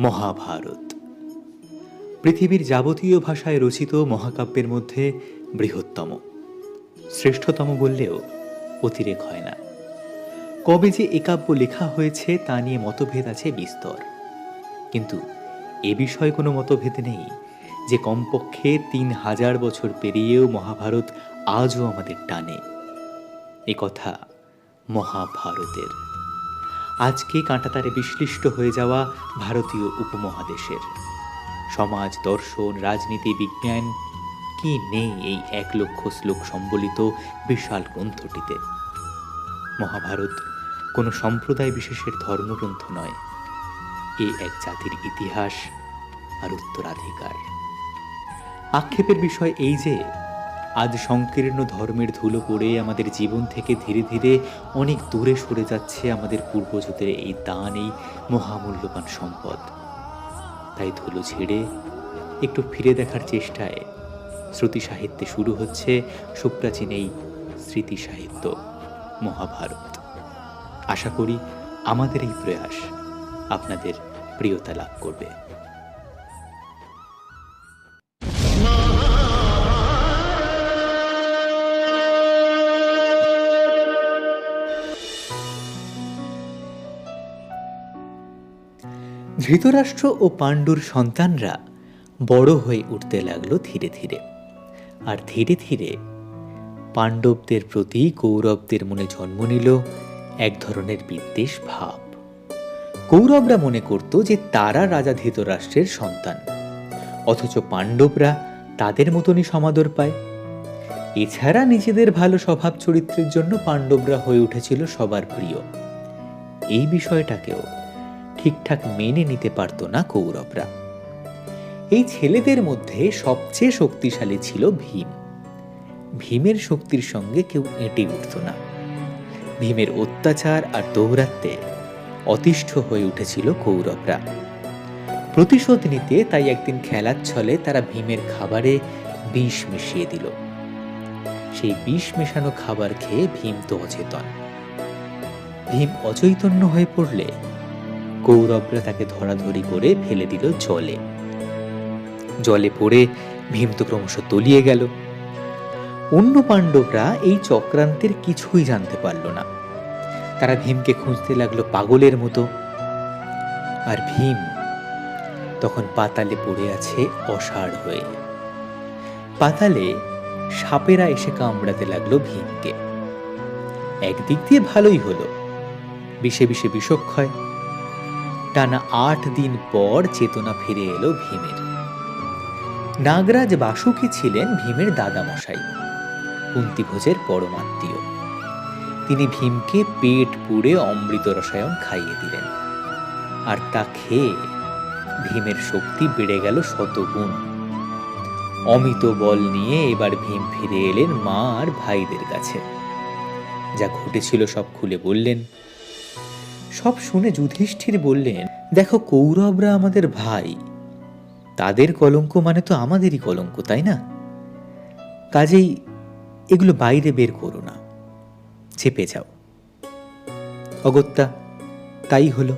মহাভারত। পৃথিবীর যাবতীয় ভাষায় রচিত মহাকাব্যের মধ্যে বৃহত্তম। শ্রেষ্ঠতম বললেও অতিরেক হয় না। কবে যে এ কাব্য লেখা হয়েছে তা নিয়ে মতভেদ আছে বিস্তর। কিন্তু এ বিষয়ে কোনো মতভেদ নেই যে কমপক্ষে তিন হাজার বছর পেরিয়েও মহাভারত আজও আমাদের টানে। কথা মহাভারতের। আজকে কাঁটাতারে বিশ্লিষ্ট হয়ে যাওয়া ভারতীয় উপমহাদেশের। সমাজ, দর্শন, রাজনীতি, বিজ্ঞান, কি নেই এই এক লক্ষ শ্লোক সম্বলিত বিশাল গ্রন্থটিতে? মহাভারত কোনো সম্প্রদায় বিশেষের ধর্মগ্রন্থ নয়। এ এক জাতির ইতিহাস আর উত্তরাধিকার। আক্ষেপের বিষয় এই যে আজ সংকীর্ণ ধর্মের ধুলো পড়ে আমাদের জীবন থেকে ধীরে ধীরে অনেক দূরে সরে যাচ্ছে আমাদের পূর্বজদের এই দান, এই মহামূল্যবান সম্পদ। তাই ধুলো ছেড়ে একটু ফিরে দেখার চেষ্টায় শ্রুতি সাহিত্যে শুরু হচ্ছে সুপ্রাচীন এই স্মৃতি সাহিত্য মহাভারত। আশা করি আমাদের এই প্রয়াস আপনাদের প্রিয়তা লাভ করবে। ধৃতরাষ্ট্র ও পাণ্ডুর সন্তানরা বড় হয়ে উঠতে লাগল ধীরে ধীরে। আর ধীরে ধীরে পাণ্ডবদের প্রতি কৌরবদের মনে জন্ম নিল এক ধরনের বিদ্বেষ ভাব। কৌরবরা মনে করত যে তারা রাজা ধৃতরাষ্ট্রের সন্তান, অথচ পাণ্ডবরা তাদের মতনই সমাদর পায়। এছাড়া নিজেদের ভালো স্বভাব চরিত্রের জন্য পাণ্ডবরা হয়ে উঠেছিল সবার প্রিয়। এই বিষয়টাকেও ঠিকঠাক মেনে নিতে পারত না কৌরবরা। এই ছেলেদের মধ্যে সবচেয়ে শক্তিশালী ছিল ভীম। ভীমের শক্তির সঙ্গে কেউ এঁটে উঠত না। ভীমের অত্যাচার আর দৌরাত্মে অতিষ্ঠ হয়ে উঠেছিল কৌরবরা। প্রতিশোধ নিতে তাই একদিন খেলার ছলে তারা ভীমের খাবারে বিষ মিশিয়ে দিল। সেই বিষ মেশানো খাবার খেয়ে ভীম তো অচেতন। ভীম অচৈতন্য হয়ে পড়লে কৌরবরা তাকে ধরাধরি করে ফেলে দিল জলে। জলে পড়ে ভীম তো ক্রমশ তলিয়ে গেল। অন্য পাণ্ডবরা এই চক্রান্তের কিছুই জানতে পারল না। তারা ভীমকে খুঁজতে লাগল পাগলের মতো। আর ভীম তখন পাতালে পড়ে আছে অসাড় হয়ে। পাতালে সাপেরা এসে কামড়াতে লাগল ভীমকে। একদিক দিয়ে ভালোই হলো। বিষে বিষে বিষক্ষয় টানা আট দিন পর চেতনা ফিরে এলো ভীমের। নাগরাজ বাসুকি ছিলেন ভীমের দাদামশাই, কুন্তিভোজের পরমাত্মীয়। তিনি ভীমকে পেট পুড়ে অমৃত রসায়ন খাইয়ে দিলেন। আর তা খেয়ে ভীমের শক্তি বেড়ে গেল শতগুণ। অমিত বল নিয়ে এবার ভীম ফিরে এলেন মা আর ভাইদের কাছে। যা ঘটেছিল সব খুলে বললেন সব শুনে যুধিষ্ঠির বললেন, দেখো কৌরবরা আমাদের ভাই। তাদের কলঙ্ক মানে তো আমাদেরই কলঙ্ক, তাই না? কাজেই এগুলো বাইরে বের করো না, চেপে যাও। অগত্যা, তাই হলো।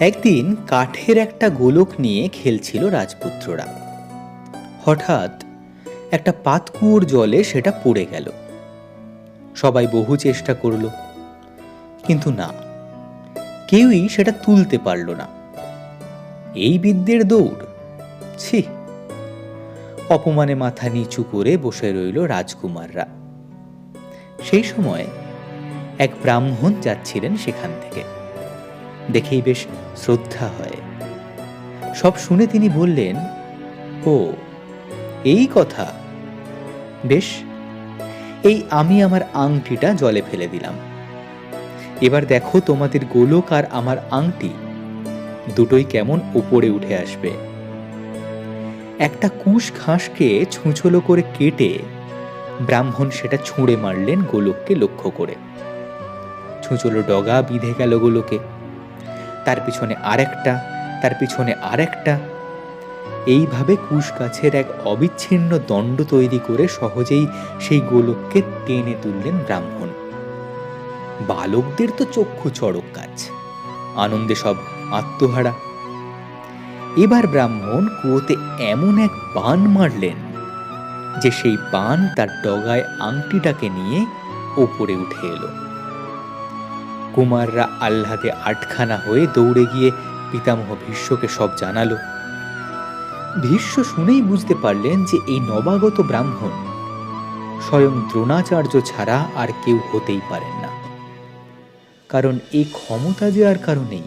একদিন কাঠের একটা গোলক নিয়ে খেলছিল রাজপুত্ররা। হঠাৎ একটা পাতকুয়োর জলে সেটা পড়ে গেল। সবাই বহু চেষ্টা করল। কিন্তু না। কেউই সেটা তুলতে পারল না। এই বিদ্যের দৌড়, ছি। অপমানে মাথা নিচু করে বসে রইল রাজকুমাররা। সেই সময় এক ব্রাহ্মণ যাচ্ছিলেন সেখান থেকে। দেখেই বেশ শ্রদ্ধা হয়। সব শুনে তিনি বললেন, ও, এই কথা। বেশ, এই আমি আমার আংটিটা জলে ফেলে দিলাম। এবার দেখো তোমাদের গোলক আর আমার আংটি। দুটোই কেমন উপরে উঠে আসবে। একটা কুশ ঘাসকে ছুঁচলো করে কেটে ব্রাহ্মণ সেটা ছুঁড়ে মারলেন গোলককে লক্ষ্য করে। ছুঁচলো ডগা বিঁধে গেল গোলকে। তার পিছনে আরেকটা, তার পিছনে আরেকটা। এইভাবে কুশ গাছের এক অবিচ্ছিন্ন দণ্ড তৈরি করে সহজেই সেই গোলককে টেনে তুললেন ব্রাহ্মণ। বালকদের তো চক্ষু চড়ক কাজ। আনন্দে সব আত্মহারা। এবার ব্রাহ্মণ কুয়োতে এমন এক বান মারলেন, যে সেই বান তার ডগায় আংটিটাকে নিয়ে ওপরে উঠে এলো। কুমাররা আহ্লাদে আটখানা হয়ে দৌড়ে গিয়ে পিতামহ ভীষ্মকে সব জানালো। ভীষ্ম শুনেই বুঝতে পারলেন যে এই নবাগত ব্রাহ্মণ স্বয়ং দ্রোণাচার্য ছাড়া আর কেউ হতেই পারেন না। কারণ এই ক্ষমতা আর কারণেই।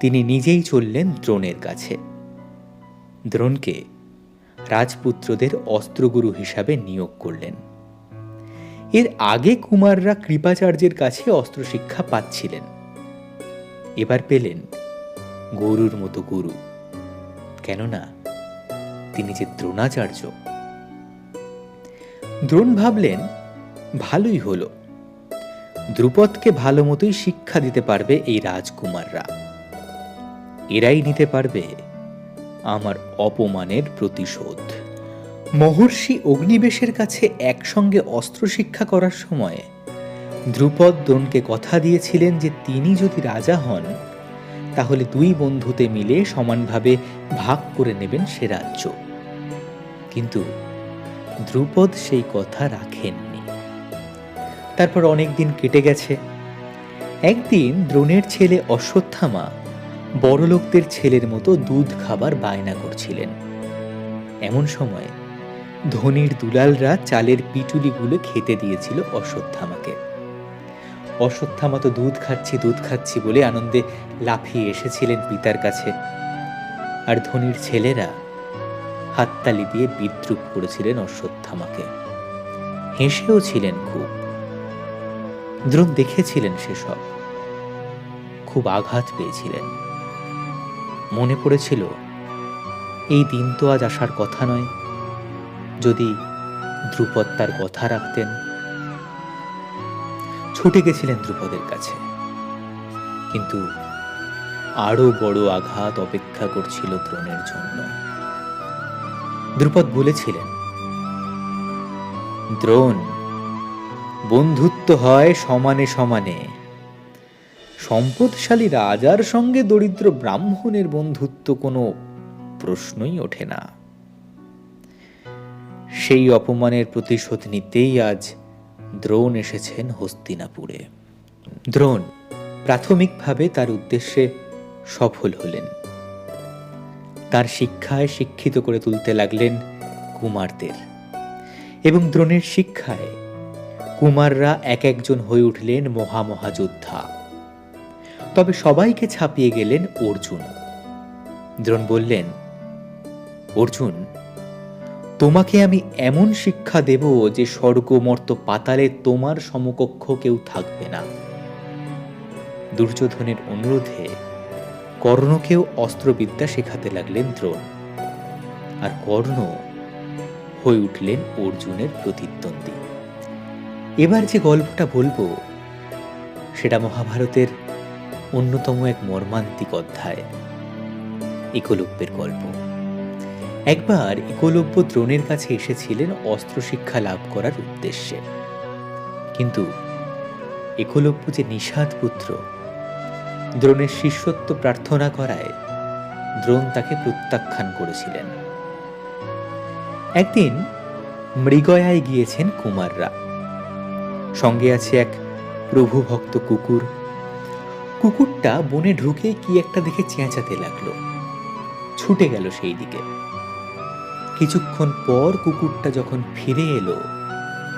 তিনি নিজেই চললেন দ্রোণের কাছে। দ্রোণকে রাজপুত্রদের অস্ত্রগুরু হিসাবে নিয়োগ করলেন। এর আগে কুমাররা কৃপাচার্যের কাছে অস্ত্র শিক্ষা পাচ্ছিলেন। এবার পেলেন গরুর মতো গুরু। কেননা তিনি যে দ্রোণাচার্য। দ্রোণ ভাবলেন, ভালোই হলো। দ্রুপদকে ভালো মতোই শিক্ষা দিতে পারবে এই রাজকুমাররা। এরাই নিতে পারবে আমার অপমানের প্রতিশোধ। মহর্ষি অগ্নিবেশের কাছে একসঙ্গে অস্ত্র শিক্ষা করার সময় দ্রুপদ দ্রোণকে কথা দিয়েছিলেন যে তিনি যদি রাজা হন, তাহলে দুই বন্ধুতে মিলে সমানভাবে ভাগ করে নেবেন সে রাজ্য। কিন্তু দ্রুপদ সেই কথা রাখেননি। তারপর অনেক দিন কেটে গেছে। একদিন দ্রোণের ছেলে অশ্বত্থামা বড়লোকদের ছেলের মতো দুধ খাবার বায়না করছিলেন। এমন সময় ধনির দুলালরা চালের পিটুলিগুলো খেতে দিয়েছিল অশ্বত্থামাকে অশ্বত্থামা তো দুধ খাচ্ছি দুধ খাচ্ছি বলে আনন্দে লাফিয়ে এসেছিলেন পিতার কাছে। আর ধনির ছেলেরা হাততালি দিয়ে বিদ্রুপ করেছিলেন অশ্বত্থামাকে হেসেও ছিলেন খুব। দ্রোণ দেখেছিলেন সেসব। খুব আঘাত পেয়েছিলেন। মনে পড়েছিল, এই দিন তো আজ আসার কথা নয়। যদি দ্রুপদ তার কথা রাখতেন। ছুটে গেছিলেন দ্রুপদের কাছে। কিন্তু আরও বড় আঘাত অপেক্ষা করছিল দ্রোণের জন্য। দ্রুপদ বলেছিলেন, দ্রোণ বন্ধুত্ব হয় সমানে সমানে। সম্পদশালী রাজার সঙ্গে দরিদ্র ব্রাহ্মণের বন্ধুত্ব কোনো প্রশ্নই ওঠে না। সেই অপমানের প্রতিশোধ নিতেই আজ দ্রোণ এসেছেন হস্তিনাপুরে। দ্রোণ প্রাথমিকভাবে তার উদ্দেশ্যে সফল হলেন। তার শিক্ষায় শিক্ষিত করে তুলতে লাগলেন কুমারদের এবং দ্রোণের শিক্ষায় কুমাররা এক একজন হয়ে উঠলেন মহামহাযোদ্ধা। তবে সবাইকে ছাপিয়ে গেলেন অর্জুন। দ্রোণ বললেন, অর্জুন, তোমাকে আমি এমন শিক্ষা দেব যে স্বর্গ মর্ত পাতালে তোমার সমকক্ষ কেউ থাকবে না। দুর্যোধনের অনুরোধে কর্ণকেও অস্ত্রবিদ্যা শেখাতে লাগলেন দ্রোণ। আর কর্ণ হয়ে উঠলেন অর্জুনের প্রতিদ্বন্দ্বী। এবার যে গল্পটা বলব, সেটা মহাভারতের অন্যতম এক মর্মান্তিক অধ্যায়, একলব্যের গল্প। একবার একলব্য দ্রোণের কাছে এসেছিলেন অস্ত্র শিক্ষা লাভ করার উদ্দেশ্যে। কিন্তু একলব্য যে নিষাদ পুত্র, দ্রোণের শিষ্যত্ব প্রার্থনা করায় দ্রোণ তাকে প্রত্যাখ্যান করেছিলেন। একদিন মৃগয়ায় গিয়েছেন কুমাররা। সঙ্গে আছে এক প্রভু ভক্ত কুকুর। কুকুরটা বনে ঢুকে কি একটা দেখে চেঁচাতে লাগল। ছুটে গেল সেই দিকে। কিছুক্ষণ পর কুকুরটা যখন ফিরে এলো,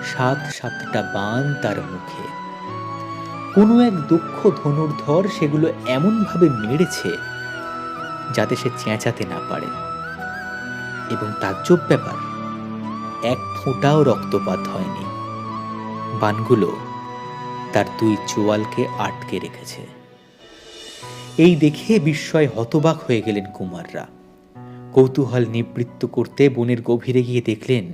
সাত সাতটা বান তার মুখে। কোনো এক দক্ষ ধনুর্ধর সেগুলো এমনভাবে মেরেছে যাতে সে চেঁচাতে না পারে। এবং তাজ্জব ব্যাপার, এক ফোঁটাও রক্তপাত হয়নি। বানগুলো তার দুই চোয়ালকে আটকে রেখেছে। এই দেখে বিস্ময় হতবাক হয়ে গেলেন কুমাররা। কৌতূহল নিবৃত্ত করতে বনের গভীরে গিয়ে দেখলেন,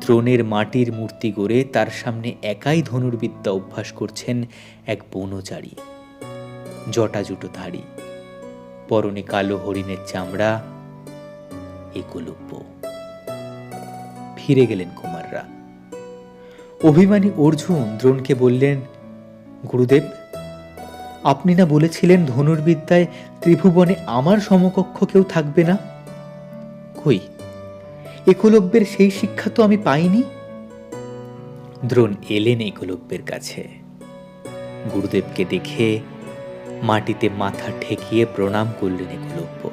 দ্রোণের মাটির মূর্তি গড়ে তার সামনে একাই ধনুর্বিদ্যা অভ্যাস করছেন এক বনচারী। জটা জুটো ধারী পরনে কালো হরিণের চামড়া, একলব্য। ফিরে গেলেন কুমাররা অভিমানী অর্জুন দ্রোণকে বললেন, গুরুদেব, আপনি না বলেছিলেন ধনুর্বিদ্যায় ত্রিভুবনে আমার সমকক্ষ কেউ থাকবে না? কই? একলব্যের সেই শিক্ষা তো আমি পাইনি? দ্রোণ এলেন একলব্যের কাছে। গুরুদেবকে দেখে মাটিতে মাথা ঠেকিয়ে প্রণাম করলেন একলব্য।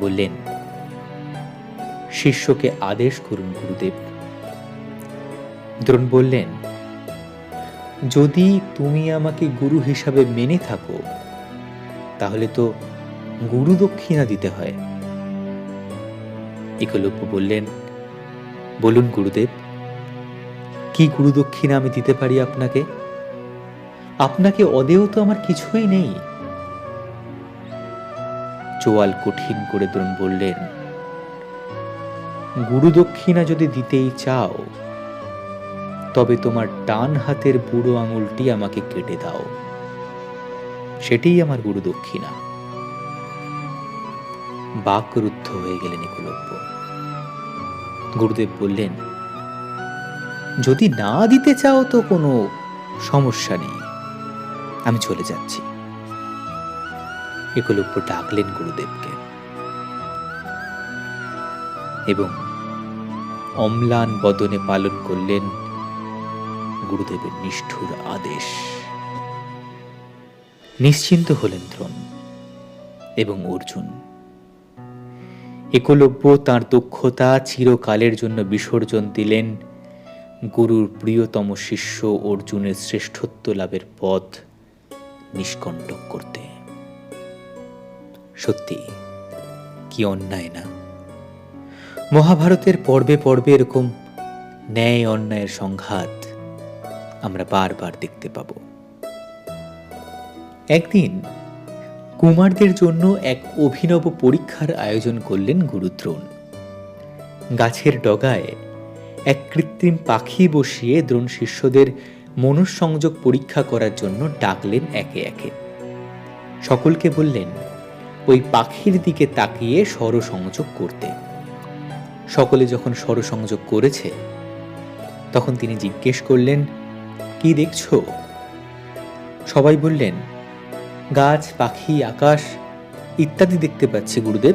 বললেন, শিষ্যকে আদেশ করুন গুরুদেব দ্রোণ বললেন, যদি তুমি আমাকে গুরু হিসাবে মেনে থাকো, তাহলে তো গুরু দক্ষিণা দিতে হয়। একলব্য বললেন, বলুন গুরুদেব, কি গুরু দক্ষিণা আমি দিতে পারি আপনাকে? আপনাকে অদেও তো আমার কিছুই নেই। চোয়াল কঠিন করে দ্রোণ বললেন, গুরু দক্ষিণা যদি দিতেই চাও তবে তোমার ডান হাতের বুড়ো আঙুলটি আমাকে কেটে দাও। সেটাই আমার গুরু দক্ষিণা। বাকরুদ্ধ হয়ে গেলেন একলব্য গুরুদেব বললেন, যদি না দিতে চাও তো কোনো সমস্যা নেই। আমি চলে যাচ্ছি। একলব্য ডাকলেন গুরুদেবকে। এবং অম্লান বদনে পালন করলেন গুরুদেবের নিষ্ঠুর আদেশ। নিশ্চিন্ত হলেন দ্রোণ এবং অর্জুন। একলব্য তার দক্ষতা চিরকালের জন্য বিসর্জন দিলেন গুরুর প্রিয়তম শিষ্য অর্জুনের শ্রেষ্ঠত্ব লাভের পথ নিষ্কণ্টক করতে। সত্যি, কি অন্যায় না? মহাভারতের পর্বে পর্বে এরকম ন্যায় অন্যায়ের সংঘাত আমরা বারবার দেখতে পাব। একদিন কুমারদের জন্য এক অভিনব পরীক্ষার আয়োজন করলেন গুরুদ্রোণ। গাছের ডগায় এক কৃত্রিম পাখি বসিয়ে দ্রোণ শিষ্যদের মনঃসংযোগ পরীক্ষা করার জন্য ডাকলেন একে একে। সকলকে বললেন, ওই পাখির দিকে তাকিয়ে স্বরসংযোগ করতে। সকলে যখন স্বরসংযোগ করেছে, তখন তিনি জিজ্ঞেস করলেন কি দেখছ? সবাই বললেন, গাছ, পাখি, আকাশ ইত্যাদি দেখতে পাচ্ছি, গুরুদেব।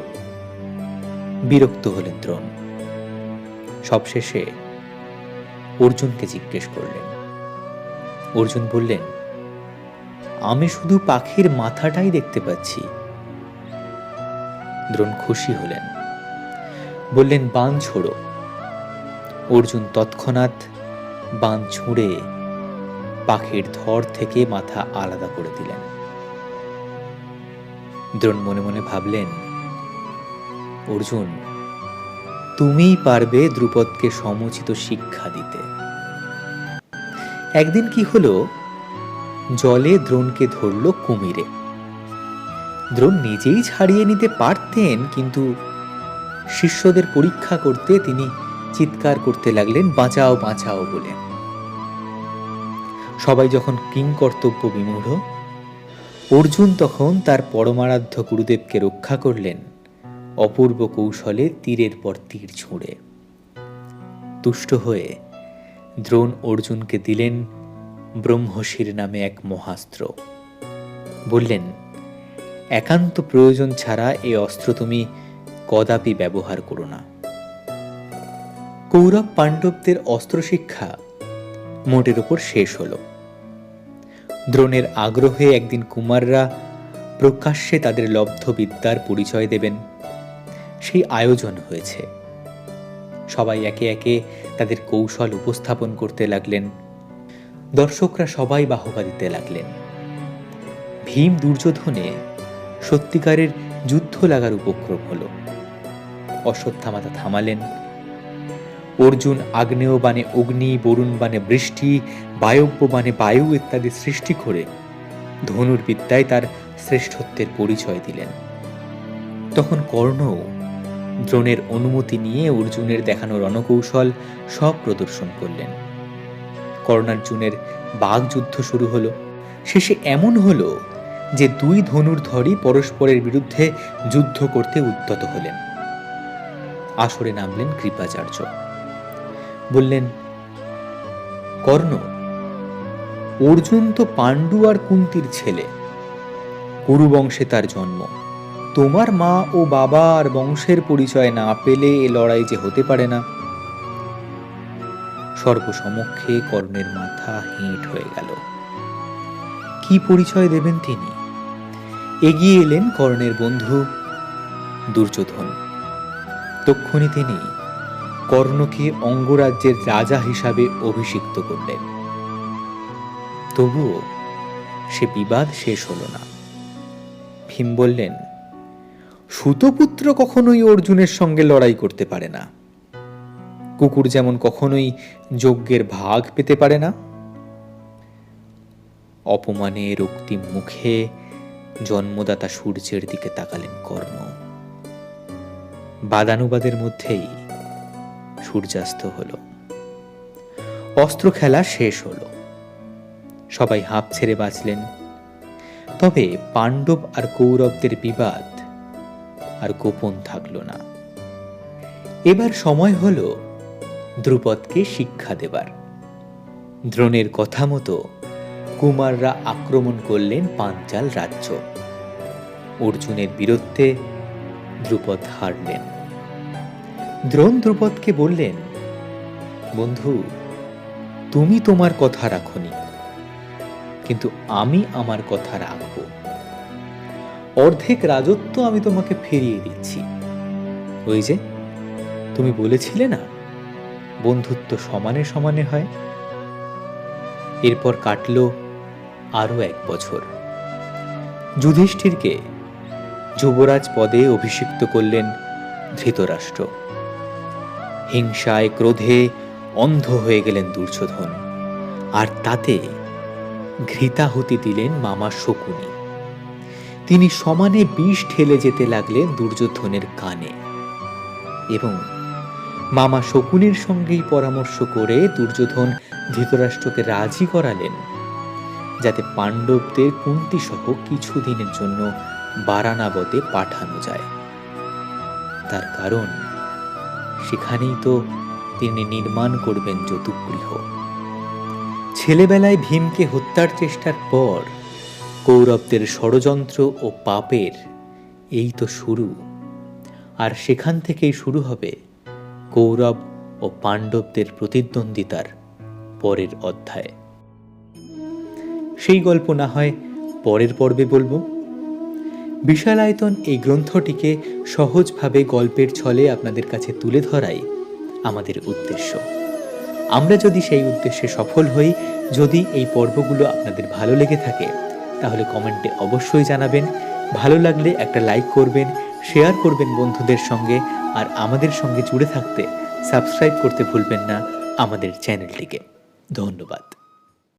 বিরক্ত হলেন দ্রোণ। সবশেষে অর্জুনকে জিজ্ঞেস করলেন। অর্জুন বললেন, আমি শুধু পাখির মাথাটাই দেখতে পাচ্ছি। দ্রোণ খুশি হলেন। বললেন, বান ছোড়ো। অর্জুন তৎক্ষণাৎ বান ছুঁড়ে পাখির ধর থেকে মাথা আলাদা করে দিলেন। দ্রোণ মনে মনে ভাবলেন, অর্জুন, তুমিই পারবে দ্রুপদকে সমুচিত শিক্ষা দিতে। একদিন কি হলো, জলে দ্রোণকে ধরল কুমিরে। দ্রোণ নিজেই ছাড়িয়ে নিতে পারতেন, কিন্তু শিষ্যদের পরীক্ষা করতে তিনি চিৎকার করতে লাগলেন, বাঁচাও বাঁচাও বলে। সবাই যখন কিং কর্তব্য বিমূঢ়, অর্জুন তখন তার পরমারাধ্য গুরুদেবকে রক্ষা করলেন অপূর্ব কৌশলে তীরের পর তীর ছুঁড়ে। তুষ্ট হয়ে দ্রোণ অর্জুনকে দিলেন ব্রহ্মশির নামে এক মহাস্ত্র। বললেন, একান্ত প্রয়োজন ছাড়া এ অস্ত্র তুমি কদাপি ব্যবহার করো না। কৌরব পাণ্ডবদের অস্ত্র শিক্ষা মোটের ওপর শেষ হলো। দ্রোণের আগ্রহে একদিন কুমাররা প্রকাশ্যে তাদের লব্ধ বিদ্যার পরিচয় দেবেন। সেই আয়োজন হয়েছে। সবাই একে একে তাদের কৌশল উপস্থাপন করতে লাগলেন। দর্শকরা সবাই বাহবা দিতে লাগলেন। ভীম দুর্যোধনে সত্যিকারের যুদ্ধ লাগার উপক্রম হলো। অশ্বত্থামাতা থামালেন। অর্জুন আগ্নেয় বানে অগ্নি, বরুণ বানে বৃষ্টি, বায়ব্য বানে বায়ু ইত্যাদি সৃষ্টি করে ধনুর্বিদ্যায় তার শ্রেষ্ঠত্বের পরিচয় দিলেন। তখন কর্ণ দ্রোণের অনুমতি নিয়ে অর্জুনের দেখানো রণকৌশল সব প্রদর্শন করলেন। কর্ণার্জুনের বাঘযুদ্ধ শুরু হলো। শেষে এমন হলো যে দুই ধনুর্ধরই পরস্পরের বিরুদ্ধে যুদ্ধ করতে উদ্যত হলেন। আসরে নামলেন কৃপাচার্য। বললেন, কর্ণ, অর্জুন তো পাণ্ডু আর কুন্তির ছেলে। কুরুবংশে তার জন্ম। তোমার মা ও বাবা আর বংশের পরিচয় না পেলে এ লড়াই যে হতে পারে না। সর্বসমক্ষে কর্ণের মাথা হেঁট হয়ে গেল। কি পরিচয় দেবেন তিনি? এগিয়ে এলেন কর্ণের বন্ধু দুর্যোধন। তক্ষণি তিনি কর্ণকে অঙ্গরাজ্যের রাজা হিসাবে অভিষিক্ত করলেন। তবুও সে বিবাদ শেষ হল না। ভীম বললেন, সুতপুত্র কখনোই অর্জুনের সঙ্গে লড়াই করতে পারে না। কুকুর যেমন কখনোই যজ্ঞের ভাগ পেতে পারে না। অপমানে রক্তিম মুখে জন্মদাতা সূর্যের দিকে তাকালেন কর্ণ। বাদানুবাদের মধ্যেই সূর্যাস্ত হলো। অস্ত্র খেলা শেষ হলো। সবাই হাঁপ ছেড়ে বাঁচলেন। তবে পাণ্ডব আর কৌরবদের বিবাদ আর গোপন থাকল না। এবার সময় হল দ্রুপদকে শিক্ষা দেবার। দ্রোণের কথা মতো কুমাররা আক্রমণ করলেন পাঞ্চাল রাজ্য। অর্জুনের বীরত্বে দ্রুপদ হারলেন। দ্রোণ দ্রুপদকে বললেন, বন্ধু, তুমি তোমার কথা রাখনি, কিন্তু আমি আমার কথা রাখব। অর্ধেক রাজত্ব আমি তোমাকে ফিরিয়ে দিচ্ছি। ওই যে, তুমি বলেছিলে না, বন্ধুত্ব সমানে সমানে হয়। এরপর কাটল আরও এক বছর। যুধিষ্ঠিরকে যুবরাজ পদে অভিষিক্ত করলেন ধৃতরাষ্ট্র। হিংসায় ক্রোধে অন্ধ হয়ে গেলেন দুর্যোধন। আর তাতে ঘৃতাহুতি দিলেন মামা শকুনি। তিনি সমানে বিষ ঠেলে যেতে লাগলেন দুর্যোধনের কানে। এবং মামা শকুনের সঙ্গেই পরামর্শ করে দুর্যোধন ধৃতরাষ্ট্রকে রাজি করালেন, যাতে পাণ্ডবদের কুন্তি সহ কিছুদিনের জন্য বারানাবতে পাঠানো যায়। তার কারণ সেখানেই তো তিনি নির্মাণ করবেন যতুগৃহ ছেলেবেলায় ভীমকে হত্যার চেষ্টার পর কৌরবদের ষড়যন্ত্র ও পাপের এই তো শুরু। আর সেখান থেকেই শুরু হবে কৌরব ও পাণ্ডবদের প্রতিদ্বন্দ্বিতার পরের অধ্যায়। সেই গল্প না হয় পরের পর্বে বলব। বিশালায়তন এই গ্রন্থটিকে সহজভাবে গল্পের ছলে আপনাদের কাছে তুলে ধরাই আমাদের উদ্দেশ্য। আমরা যদি সেই উদ্দেশ্যে সফল হই, যদি এই পর্বগুলো আপনাদের ভালো লেগে থাকে, তাহলে কমেন্টে অবশ্যই জানাবেন। ভালো লাগলে একটা লাইক করবেন, শেয়ার করবেন বন্ধুদের সঙ্গে, আর আমাদের সঙ্গে জুড়ে থাকতে সাবস্ক্রাইব করতে ভুলবেন না আমাদের চ্যানেলটিকে। ধন্যবাদ।